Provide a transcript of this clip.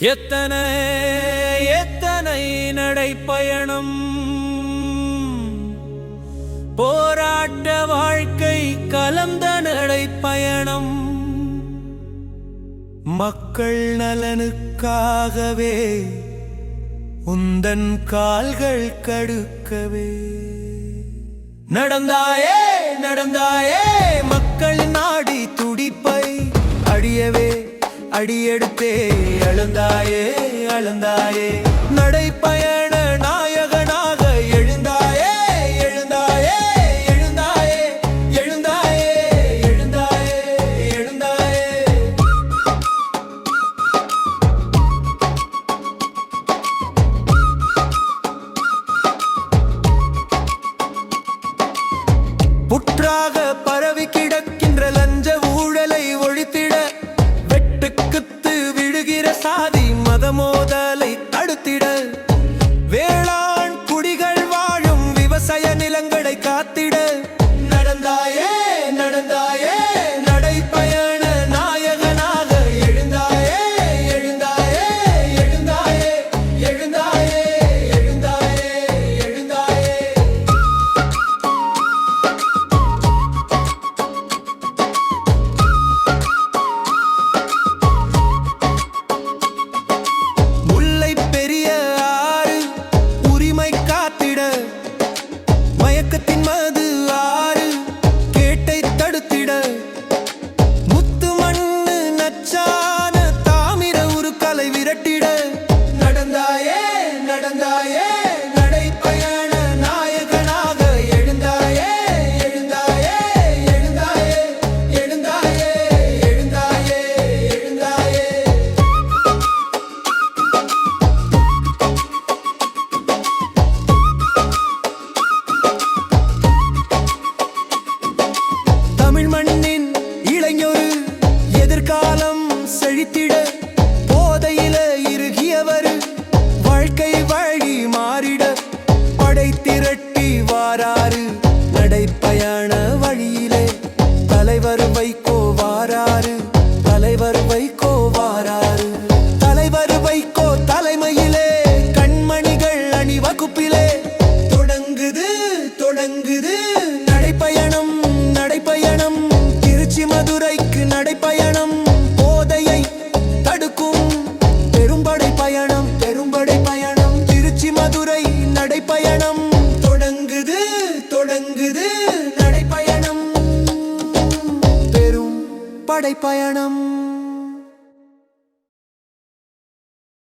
எத்தனை எத்தனை நடைப்பயணம்? போராட்ட வாழ்க்கை கலந்த நடைப்பயணம். மக்கள் நலனுக்காகவே உந்தன் கால்கள் கடுக்கவே. நடந்தாயே நடந்தாயே மக்கள் நாடி துடிப்பை அடியவே அடியெடுத்தே அழுந்தாயே அழுந்தாயே. நடைப்பயண நாயகனாக எழுந்தாயே எழுந்தாயே எழுந்தாயே எழுந்தாயே எழுந்தாயே எழுந்தாயே. புற்றாக வேளா மயக்கத்தின் மது ஆறு கேட்டை தடுத்திட. முத்து மண்ணு நச்சான தாமிர உருக்கலை விரட்டிட. நடந்தாயே நடந்தாயே. நடைப்பயண வழியிலே தலைவர் வைகோ வாராறு தலைவர் வைகோ வாராறு. படைப்பயணம்.